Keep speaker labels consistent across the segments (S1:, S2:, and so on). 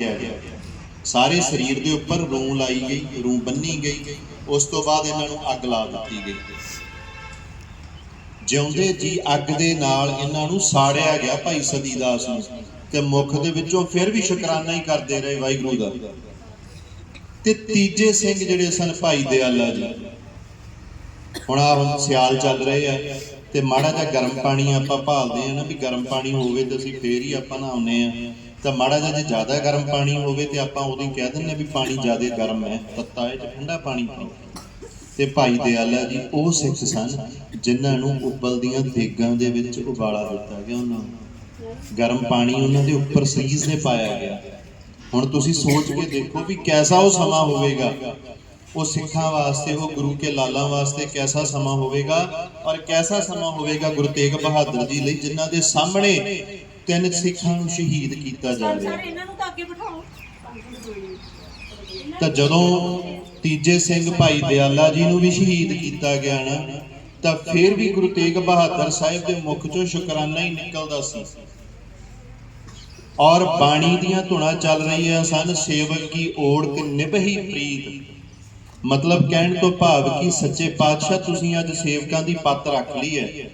S1: ਗਿਆ। ਸਾਰੇ ਸਰੀਰ ਦੇ ਉੱਪਰ ਰੂੰ ਲਾਈ ਗਈ, ਰੂੰ ਬੰਨੀ ਗਈ, ਉਸ ਤੋਂ ਬਾਅਦ ਇਹਨਾਂ ਨੂੰ ਅੱਗ ਲਾ ਦਿੱਤੀ ਗਈ। ਜਿਉਂਦੇ ਜੀ ਅੱਗ ਦੇ ਨਾਲ ਇਹਨਾਂ ਨੂੰ ਸਾੜਿਆ ਗਿਆ ਭਾਈ ਸਦੀਦਾਸ ਨੂੰ ਤੇ ਮੁਖ ਦੇ ਵਿੱਚੋਂ ਫਿਰ ਵੀ ਸ਼ੁਕਰਾਨਾ ਹੀ ਕਰਦੇ ਰਹੇ ਵਾਹਿਗੁਰੂ ਦਾ। ਤੇ ਤੀਜੇ ਸਿੰਘ ਜਿਹੜੇ ਸਨ ਭਾਈ ਦਿਆਲਾ ਜੀ, ਹੁਣ ਆ ਸਿਆਲ ਚੱਲ ਰਹੇ ਆ ਤੇ ਮਾੜਾ ਜਿਹਾ ਗਰਮ ਪਾਣੀ ਆਪਾਂ ਭਾਲਦੇ ਆ ਨਾ, ਵੀ ਗਰਮ ਪਾਣੀ ਹੋਵੇ ਤੇ ਅਸੀਂ ਫੇਰ ਹੀ ਆਪਾਂ ਨਹਾਉਂਦੇ ਆ। ਤਾਂ ਮਾੜਾ ਜਿਹਾ ਜੇ ਜ਼ਿਆਦਾ ਗਰਮ ਪਾਣੀ ਹੋਵੇ ਤੇ ਆਪਾਂ ਉਦੋਂ ਕਹਿ ਦਿੰਦੇ ਵੀ ਪਾਣੀ ਜ਼ਿਆਦਾ ਗਰਮ ਹੈ, ਤੱਤਾ ਹੈ ਠੰਡਾ ਪਾਣੀ ਪੀਓ। ਤੇ ਭਾਈ ਦਿਆਲਾ ਜੀ ਉਹ ਸਿੱਖ ਸਨ ਜਿਨ੍ਹਾਂ ਨੂੰ ਉਬਲਦੀਆਂ ਦੇਗਾਂ ਦੇ ਵਿੱਚ ਉਬਾਲਾ ਦਿੱਤਾ ਗਿਆ ਉਹਨਾਂ ਨੂੰ। ਗਰਮ ਪਾਣੀ ਉਹਨਾਂ ਦੇ ਉੱਪਰ ਸੀਸ ਨੇ ਪਾਇਆ ਗਿਆ। ਹੁਣ ਤੁਸੀਂ ਸੋਚ ਕੇ ਦੇਖੋ ਵੀ ਕੈਸਾ ਉਹ ਸਮਾਂ ਹੋਵੇਗਾ। ਉਹ ਸਿੱਖਾਂ ਵਾਸਤੇ, ਉਹ ਗੁਰੂ ਕੇ ਲਾਲਾਂ ਵਾਸਤੇ ਕੈਸਾ ਸਮਾਂ ਹੋਵੇਗਾ ਔਰ ਕੈਸਾ ਸਮਾਂ ਹੋਵੇਗਾ ਗੁਰੂ ਤੇਗ ਬਹਾਦਰ ਜੀ ਲਈ, ਜਿਨ੍ਹਾਂ ਦੇ ਸਾਹਮਣੇ ਤਿੰਨ ਸਿੱਖਾਂ ਨੂੰ ਸ਼ਹੀਦ ਕੀਤਾ ਜਾ
S2: ਸਰ
S1: ਰਿਹਾ
S2: ਸਰ ਇਹਨਾਂ ਨੂੰ ਤਾਂ ਅੱਗੇ ਬਿਠਾਓ।
S1: ਤਾਂ ਜਦੋਂ ਤੀਜੇ ਸਿੰਘ ਭਾਈ ਦਿਆਲਾ ਜੀ ਨੂੰ ਵੀ ਸ਼ਹੀਦ ਕੀਤਾ ਗਿਆ ਨਾ ਤਾਂ ਫਿਰ ਵੀ ਗੁਰੂ ਤੇਗ ਬਹਾਦਰ ਸਾਹਿਬ ਦੇ ਮੁਖ ਚੋਂ ਸ਼ੁਕਰਾਨਾ ਹੀ ਨਿਕਲਦਾ ਸੀ। ਔਰ ਬਾਣੀ ਦੀਆਂ ਧੁਨਾਂ ਚੱਲ ਰਹੀਆਂ ਸਨ ਸੇਵਕ ਕੀ ਓੜਕ ਨਿਭਹੀ ਪ੍ਰੀਤ। ਮਤਲਬ ਕਹਿਣ ਤੋਂ ਭਾਵ ਕਿ ਸੱਚੇ ਪਾਤਸ਼ਾਹ ਤੁਸੀਂ ਅੱਜ ਸੇਵਕਾਂ ਦੀ ਪੱਤ ਰੱਖ ਲਈ ਹੈ।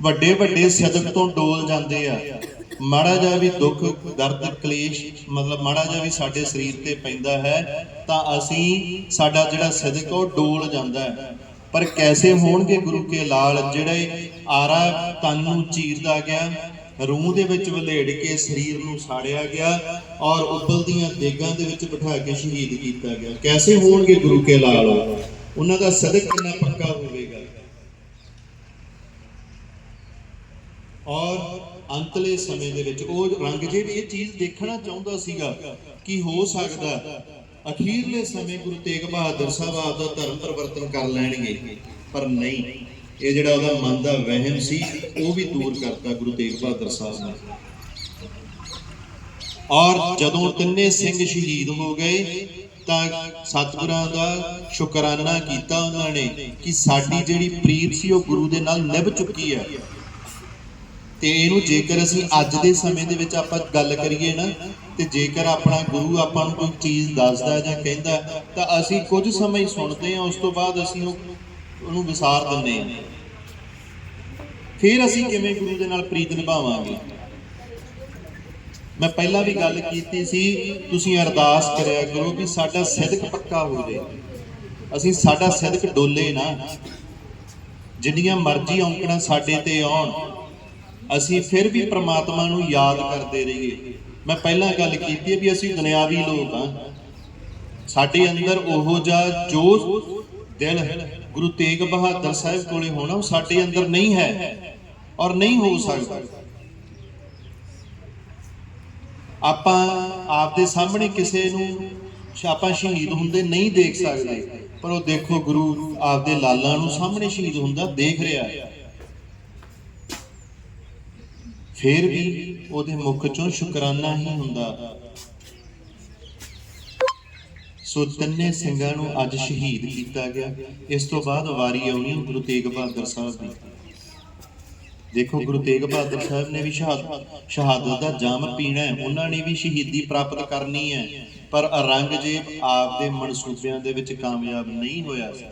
S1: ਵੱਡੇ ਵੱਡੇ ਸਦਕ ਤੋਂ ਡੋਲ ਜਾਂਦੇ ਆ। ਮਾੜਾ ਜਿਹਾ ਵੀ ਦੁੱਖ, ਦਰਦ, ਕਲੇਸ਼, ਮਤਲਬ ਮਾੜਾ ਜਿਹਾ ਵੀ ਸਾਡੇ ਸਰੀਰ ਤੇ ਪੈਂਦਾ ਹੈ, ਤਾਂ ਅਸੀਂ ਸਾਡਾ ਜਿਹੜਾ ਸਦਕ ਉਹ ਡੋਲ ਜਾਂਦਾ ਹੈ। ਪਰ ਕੈਸੇ ਹੋਣਗੇ ਗੁਰੂ ਕੇ ਲਾਲ ਜਿਹੜੇ ਆਰਾ ਤਨ ਨੂੰ ਚੀਰਦਾ ਗਿਆ, ਰੂਹ ਦੇ ਵਿੱਚ ਵਲੇੜ ਕੇ ਸਰੀਰ ਨੂੰ ਸਾੜਿਆ ਗਿਆ ਔਰ ਉਬਲਦੀਆਂ ਦੇਗਾਂ ਦੇ ਵਿੱਚ ਬਿਠਾ ਕੇ ਸ਼ਹੀਦ ਕੀਤਾ ਗਿਆ। ਕੈਸੇ ਹੋਣਗੇ ਗੁਰੂ ਕੇ ਲਾਲ? ਉਹਨਾਂ ਦਾ ਸਦਕ ਕਿੰਨਾ ਪੱਕਾ ਹੋਵੇਗਾ ਔਰ ਅੰਤਲੇ ਸਮੇਂ ਦੇ ਵਿੱਚ ਉਹ ਰੰਗਜੀਤ ਇਹ ਚੀਜ਼ ਦੇਖਣਾ ਚਾਹੁੰਦਾ ਸੀਗਾ ਕਿ ਹੋ ਸਕਦਾ ਅਖੀਰਲੇ ਸਮੇਂ ਗੁਰੂ ਤੇਗ ਬਹਾਦਰ ਸਾਹਿਬ ਆਪ ਦਾ ਧਰਮ ਪਰਿਵਰਤਨ ਕਰ ਲੈਣਗੇ, ਪਰ ਨਹੀਂ। ਇਹ ਜਿਹੜਾ ਉਹਦਾ ਮਨ ਦਾ ਵਹਿਮ ਸੀ, ਉਹ ਵੀ ਦੂਰ ਕਰਤਾ ਗੁਰੂ ਤੇਗ ਬਹਾਦਰ ਸਾਹਿਬ ਨੇ। ਔਰ ਜਦੋਂ ਤਿੰਨੇ ਸਿੰਘ ਸ਼ਹੀਦ ਹੋ ਗਏ, ਤਾਂ ਸਤਿਗੁਰਾਂ ਦਾ ਸ਼ੁਕਰਾਨਾ ਕੀਤਾ ਉਹਨਾਂ ਨੇ ਕਿ ਸਾਡੀ ਜਿਹੜੀ ਪ੍ਰੀਤ ਸੀ, ਉਹ ਗੁਰੂ ਦੇ ਨਾਲ ਨਿਭ ਚੁੱਕੀ ਹੈ। ਤੇ ਇਹਨੂੰ ਜੇਕਰ ਅਸੀਂ ਅੱਜ ਦੇ ਸਮੇਂ ਦੇ ਵਿੱਚ ਆਪਾਂ ਗੱਲ ਕਰੀਏ ਨਾ, ਤੇ ਜੇਕਰ ਆਪਣਾ ਗੁਰੂ ਆਪਾਂ ਨੂੰ ਕੋਈ ਚੀਜ਼ ਦੱਸਦਾ ਜਾਂ ਕਹਿੰਦਾ, ਤਾਂ ਅਸੀਂ ਕੁਝ ਸਮਾਂ ਹੀ ਸੁਣਦੇ ਹਾਂ, ਉਸ ਤੋਂ ਬਾਅਦ ਅਸੀਂ ਉਹ, ਉਹਨੂੰ ਵਿਸਾਰ ਦਿੰਦੇ ਹਾਂ। ਫਿਰ ਅਸੀਂ ਕਿਵੇਂ ਗੁਰੂ ਦੇ ਨਾਲ ਪ੍ਰੀਤ ਨਿਭਾਵਾਂਗੇ? ਮੈਂ ਪਹਿਲਾਂ ਵੀ ਗੱਲ ਕੀਤੀ ਸੀ, ਤੁਸੀਂ ਅਰਦਾਸ ਕਰਿਆ ਕਰੋ ਕਿ ਸਾਡਾ ਸਿਦਕ ਪੱਕਾ ਹੋ ਜਾਏ। ਅਸੀਂ ਸਾਡਾ ਸਿਦਕ ਡੋਲੇ ਨਾ। ਜਿੰਨੀਆਂ ਮਰਜ਼ੀ ਔਂਕੜਾਂ ਸਾਡੇ ਤੇ ਆਉਣ ਅਸੀਂ ਫਿਰ ਵੀ ਪ੍ਰਮਾਤਮਾ ਨੂੰ ਯਾਦ ਕਰਦੇ ਰਹੀਏ। ਮੈਂ ਪਹਿਲਾਂ ਗੱਲ ਕੀਤੀ ਵੀ ਅਸੀਂ ਦੁਨਿਆਵੀ ਲੋਕ ਹਾਂ। ਸਾਡੇ ਅੰਦਰ ਉਹੋ ਜਿਹਾ ਜੋ ਦਿਲ ਗੁਰੂ ਤੇਗ ਬਹਾਦਰ ਸਾਹਿਬ ਕੋਲੇ ਹੋਣਾ, ਉਹ ਸਾਡੇ ਅੰਦਰ ਨਹੀਂ ਹੈ ਔਰ ਨਹੀਂ ਹੋ ਸਕਦਾ। ਆਪਾਂ ਆਪਦੇ ਸਾਹਮਣੇ ਕਿਸੇ ਨੂੰ ਆਪਾਂ ਸ਼ਹੀਦ ਹੁੰਦੇ ਨਹੀਂ ਦੇਖ ਸਕਦੇ, ਪਰ ਉਹ ਦੇਖੋ ਗੁਰੂ ਆਪਦੇ ਲਾਲਾਂ ਨੂੰ ਸਾਹਮਣੇ ਸ਼ਹੀਦ ਹੁੰਦਾ, ਦੇਖ ਰਿਹਾ ਹੈ। ਫਿਰ ਵੀ ਉਹਦੇ ਮੁਖ ਚੋਂ ਸ਼ੁਕਰਾਨਾ ਹੀ ਹੁੰਦਾ। ਸੋ ਤਿੰਨੇ ਸਿੰਘਾਂ ਨੂੰ ਅੱਜ ਸ਼ਹੀਦ ਕੀਤਾ ਗਿਆ। ਇਸ ਤੋਂ ਬਾਅਦ ਵਾਰੀ ਆਉਣੀ ਗੁਰੂ ਤੇਗ ਬਹਾਦਰ ਸਾਹਿਬ ਦੀ। ਦੇਖੋ, ਗੁਰੂ ਤੇਗ ਬਹਾਦਰ ਸਾਹਿਬ ਨੇ ਵੀ ਸ਼ਹਾਦਤ ਸ਼ਹਾਦਤ ਦਾ ਜਾਮ ਪੀਣਾ ਹੈ। ਉਹਨਾਂ ਨੇ ਵੀ ਸ਼ਹੀਦੀ ਪ੍ਰਾਪਤ ਕਰਨੀ ਹੈ। ਪਰ ਔਰੰਗਜ਼ੇਬ ਆਪ ਦੇ ਮਨਸੂਬਿਆਂ ਦੇ ਵਿੱਚ ਕਾਮਯਾਬ ਨਹੀਂ ਹੋਇਆ। ਸੀ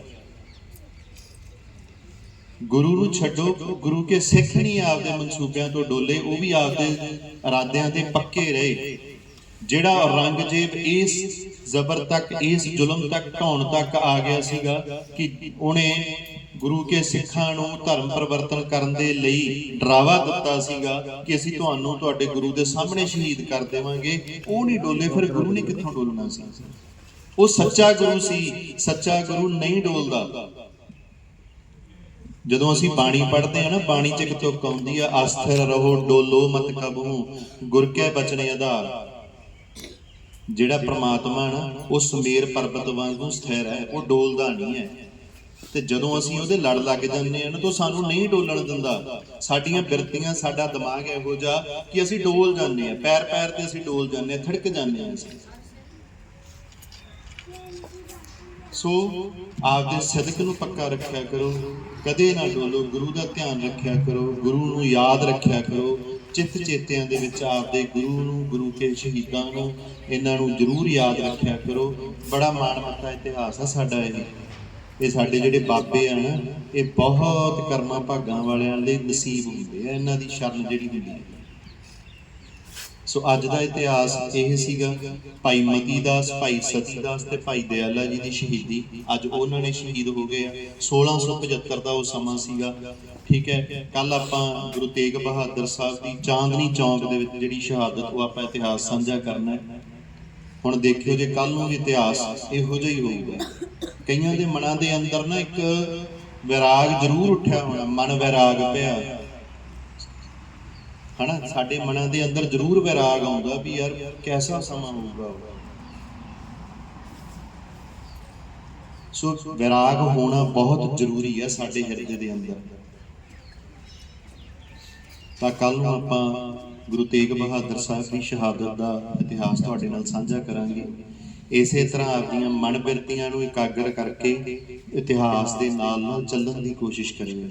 S1: ਗੁਰੂ ਨੂੰ ਛੱਡੋ, ਗੁਰੂ ਕੇ ਸਿੱਖ ਨਹੀਂ ਆਪਦੇ ਮਨਸੂਬਿਆਂ ਤੋਂ ਡੋਲੇ, ਉਹ ਵੀ ਆਪਦੇ ਇਰਾਦਿਆਂ ਤੇ ਪੱਕੇ ਰਹੇ। ਜਿਹੜਾ ਔਰੰਗਜ਼ੇਬ ਇਸ ਜ਼ਬਰ ਤੱਕ, ਇਸ ਜ਼ੁਲਮ ਤੱਕ ਢਾਉਣ ਤੱਕ ਆ ਗਿਆ ਸੀਗਾ ਕਿ ਉਹਨੇ ਗੁਰੂ ਕੇ ਸਿੱਖਾਂ ਨੂੰ ਧਰਮ ਪਰਿਵਰਤਨ ਕਰਨ ਦੇ ਲਈ ਡਰਾਵਾ ਦਿੱਤਾ ਸੀਗਾ ਕਿ ਅਸੀਂ ਤੁਹਾਨੂੰ, ਤੁਹਾਡੇ ਗੁਰੂ ਦੇ ਸਾਹਮਣੇ ਸ਼ਹੀਦ ਕਰ ਦੇਵਾਂਗੇ। ਉਹ ਨਹੀਂ ਡੋਲੇ, ਫਿਰ ਗੁਰੂ ਨੇ ਕਿੱਥੋਂ ਡੋਲਣਾ ਸੀ? ਉਹ ਸੱਚਾ ਗੁਰੂ ਸੀ, ਸੱਚਾ ਗੁਰੂ ਨਹੀਂ ਡੋਲਦਾ। ਜਦੋਂ ਅਸੀਂ ਬਾਣੀ ਪੜ੍ਹਦੇ ਆ ਨਾ, ਬਾਣੀ ਚ ਇੱਕ ਤੁਕ ਆਉਂਦੀ ਆ, ਅਸਥਿਰ ਰਹੋ, ਡੋਲੋ ਮਤ ਕਬਹੂ ਗੁਰ ਕੇ ਬਚਨ ਆਧਾਰ। ਜਿਹੜਾ ਪ੍ਰਮਾਤਮਾ ਨਾ, ਉਹ ਸਮੇਰ ਪਰਬਤ ਵਾਂਗੂ ਸਥਿਰ ਹੈ, ਉਹ ਡੋਲਦਾ ਨਹੀਂ ਹੈ। ਤੇ ਜਦੋਂ ਅਸੀਂ ਉਹਦੇ ਲੜ ਲੱਗ ਜਾਂਦੇ ਆ ਨਾ, ਤਾਂ ਸਾਨੂੰ ਨਹੀਂ ਡੋਲਣ ਦਿੰਦਾ। ਸਾਡੀਆਂ ਬਿਰਤੀਆਂ, ਸਾਡਾ ਦਿਮਾਗ ਇਹੋ ਜਿਹਾ ਕਿ ਅਸੀਂ ਡੋਲ ਜਾਂਦੇ ਆ ਪੈਰ ਪੈਰ ਤੇ ਅਸੀਂ ਡੋਲ ਜਾਂਦੇ ਆ ਥੜਕ ਜਾਂਦੇ ਆ ਅਸੀਂ। ਸੋ ਆਪਦੇ ਸਦਕ ਨੂੰ ਪੱਕਾ ਰੱਖਿਆ ਕਰੋ, ਕਦੇ ਨਾ ਡੋਲੋ, ਗੁਰੂ ਦਾ ਧਿਆਨ ਰੱਖਿਆ ਕਰੋ, ਗੁਰੂ ਨੂੰ ਯਾਦ ਰੱਖਿਆ ਕਰੋ, ਚਿੱਤ ਚੇਤਿਆਂ ਦੇ ਵਿੱਚ ਆਪਦੇ ਗੁਰੂ ਨੂੰ, ਗੁਰੂ ਕੇ ਸ਼ਹੀਦਾਂ ਨੂੰ, ਇਹਨਾਂ ਨੂੰ ਜ਼ਰੂਰ ਯਾਦ ਰੱਖਿਆ ਕਰੋ। ਬੜਾ ਮਾਣ ਮੱਤਾ ਇਤਿਹਾਸ ਆ ਸਾਡਾ ਇਹ। ਇਹ ਸਾਡੇ ਜਿਹੜੇ ਬਾਬੇ ਆ ਨਾ, ਇਹ ਬਹੁਤ ਕਰਮਾਂ ਭਾਗਾਂ ਵਾਲਿਆਂ ਲਈ ਨਸੀਬ ਹੁੰਦੇ ਆ, ਇਹਨਾਂ ਦੀ ਸ਼ਰਨ ਜਿਹੜੀ ਹੁੰਦੀ ਹੈ ਸੋ ਅੱਜ ਦਾ ਇਤਿਹਾਸ ਇਹ ਸੀਗਾ, ਭਾਈ ਮਤੀ ਦਾਸ ਭਾਈ ਸਤੀ ਦਾਸ ਤੇ ਭਾਈ ਦਿਆਲਾ ਜੀ ਦੀ ਸ਼ਹੀਦੀ। ਅੱਜ ਉਹਨਾਂ ਨੇ ਸ਼ਹੀਦ ਹੋ ਗਏ ਆ। 1675 ਦਾ ਉਹ ਸਮਾਂ ਸੀਗਾ। ਠੀਕ ਹੈ ਕੱਲ ਆਪਾਂ ਗੁਰੂ ਤੇਗ ਬਹਾਦਰ ਸਾਹਿਬ ਦੀ ਚਾਂਦਨੀ ਚੌਂਕ ਦੇ ਵਿੱਚ ਜਿਹੜੀ ਸ਼ਹਾਦਤ, ਉਹ ਆਪਾਂ ਇਤਿਹਾਸ ਸਾਂਝਾ ਕਰਨਾ ਹੈ। ਹੁਣ ਦੇਖਿਓ ਜੇ ਕੱਲ ਨੂੰ ਇਤਿਹਾਸ ਇਹੋ ਜਿਹਾ ਹੀ ਹੋਊਗਾ। ਕਈਆਂ ਦੇ ਮਨਾਂ ਦੇ ਅੰਦਰ ਨਾ ਇੱਕ ਵਿਰਾਗ ਜ਼ਰੂਰ ਉੱਠਿਆ ਹੋਣਾ, ਮਨ ਵਿਰਾਗ ਪਿਆ। ਹਨਾ? ਸਾਡੇ ਮਨਾਂ ਦੇ ਅੰਦਰ ਜ਼ਰੂਰ ਵਿਰਾਗ ਆਉਂਦਾ ਵੀ ਯਾਰ ਕੈਸਾ ਸਮਾਂ ਹੋਊਗਾ ਸੋ ਵਿਰਾਗ ਹੋਣਾ ਬਹੁਤ ਜ਼ਰੂਰੀ ਹੈ ਸਾਡੇ ਹਿਰਦੇ ਦੇ ਅੰਦਰ। ਤਾਂ ਕੱਲ ਨੂੰ ਆਪਾਂ ਗੁਰੂ ਤੇਗ ਬਹਾਦਰ ਸਾਹਿਬ ਦੀ ਸ਼ਹਾਦਤ ਦਾ ਇਤਿਹਾਸ ਤੁਹਾਡੇ ਨਾਲ ਸਾਂਝਾ ਕਰਾਂਗੇ। ਇਸੇ ਤਰ੍ਹਾਂ ਆਪਦੀਆਂ ਮਨ ਬਿਰਤੀਆਂ ਨੂੰ ਇਕਾਗਰ ਕਰਕੇ ਇਤਿਹਾਸ ਦੇ ਨਾਲ ਨਾਲ ਚੱਲਣ ਦੀ ਕੋਸ਼ਿਸ਼ ਕਰੀਏ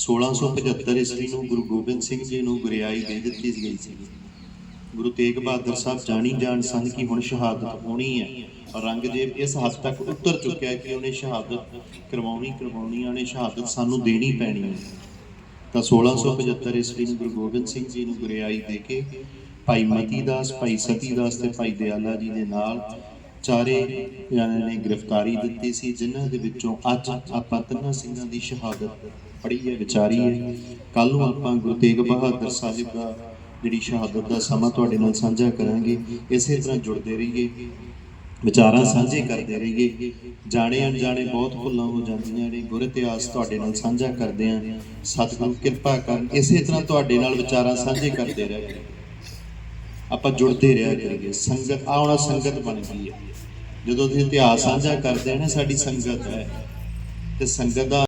S1: 1675 ਈਸਵੀ ਨੂੰ ਗੁਰੂ ਗੋਬਿੰਦ ਸਿੰਘ ਜੀ ਨੂੰ ਗੁਰਿਆਈ ਦੇ ਦਿੱਤੀ ਗਈ ਸੀ। ਗੁਰੂ ਤੇਗ ਬਹਾਦਰ ਸਾਹਿਬ ਜਾਣੀ ਜਾਣ ਸਨ ਕਿ ਹੁਣ ਸ਼ਹਾਦਤ ਹੋਣੀ ਹੈ। ਔਰੰਗਜ਼ੇਬ ਇਸ ਹੱਦ ਤੱਕ ਉਤਰ ਚੁੱਕਿਆ ਕਿ ਉਹਨੇ ਸ਼ਹਾਦਤ ਕਰਵਾਉਣੀ ਕਰਵਾਉਣੀ ਉਹਨੇ ਸ਼ਹਾਦਤ ਸਾਨੂੰ ਦੇਣੀ ਪੈਣੀ ਹੈ। ਤਾਂ 1675 ਈਸਵੀ ਨੂੰ ਗੁਰੂ ਗੋਬਿੰਦ ਸਿੰਘ ਜੀ ਨੂੰ ਗੁਰਿਆਈ ਦੇ ਕੇ ਭਾਈ ਮਤੀ ਦਾਸ, ਭਾਈ ਸਤੀ ਦਾਸ ਤੇ ਭਾਈ ਦਿਆਲਾ ਜੀ ਦੇ ਨਾਲ ਚਾਰੇ ਜਣਿਆਂ ਨੇ ਗ੍ਰਿਫਤਾਰੀ ਦਿੱਤੀ ਸੀ, ਜਿਨ੍ਹਾਂ ਦੇ ਵਿੱਚੋਂ ਅੱਜ ਆਪਾਂ ਤਿੰਨਾਂ ਸਿੰਘਾਂ ਦੀ ਸ਼ਹਾਦਤ ਪੜ੍ਹੀ ਹੈ ਵਿਚਾਰੀ। ਹੈ ਕੱਲ ਨੂੰ ਆਪਾਂ ਗੁਰੂ ਤੇਗ ਬਹਾਦਰ ਸਾਹਿਬ ਦਾ ਜਿਹੜੀ ਸ਼ਹਾਦਤ ਦਾ ਸਮਾਂ ਤੁਹਾਡੇ ਨਾਲ ਸਾਂਝਾ ਕਰਾਂਗੇ, ਇਸੇ ਤਰ੍ਹਾਂ ਜੁੜਦੇ ਰਹੀਏ। ਵਿਚਾਰਾਂ ਸਾਂਝੇ ਕਰਦੇ ਰਹੀਏ। ਜਾਣੇ ਅਣਜਾਣੇ ਬਹੁਤ ਭੁੱਲਾਂ ਹੋ ਜਾਂਦੀਆਂ ਨੇ ਗੁਰ ਇਤਿਹਾਸ ਤੁਹਾਡੇ ਨਾਲ ਸਾਂਝਾ ਕਰਦੇ ਆਂ। ਸਤਿਗੁਰੂ ਕਿਰਪਾ ਕਰਨ, ਇਸੇ ਤਰ੍ਹਾਂ ਤੁਹਾਡੇ ਨਾਲ ਵਿਚਾਰਾਂ ਸਾਂਝੇ ਕਰਦੇ ਰਹੇ ਆਪਾਂ ਜੁੜਦੇ ਰਿਹਾ ਕਰੀਏ ਸੰਗਤ ਆਉਣਾ ਸੰਗਤ ਬਣ ਗਈ ਹੈ। ਜਦੋਂ ਤੁਸੀਂ ਇਤਿਹਾਸ ਸਾਂਝਾ ਕਰਦੇ ਆ ਨਾ, ਸਾਡੀ ਸੰਗਤ ਹੈ। ਤੇ ਸੰਗਤ ਦਾ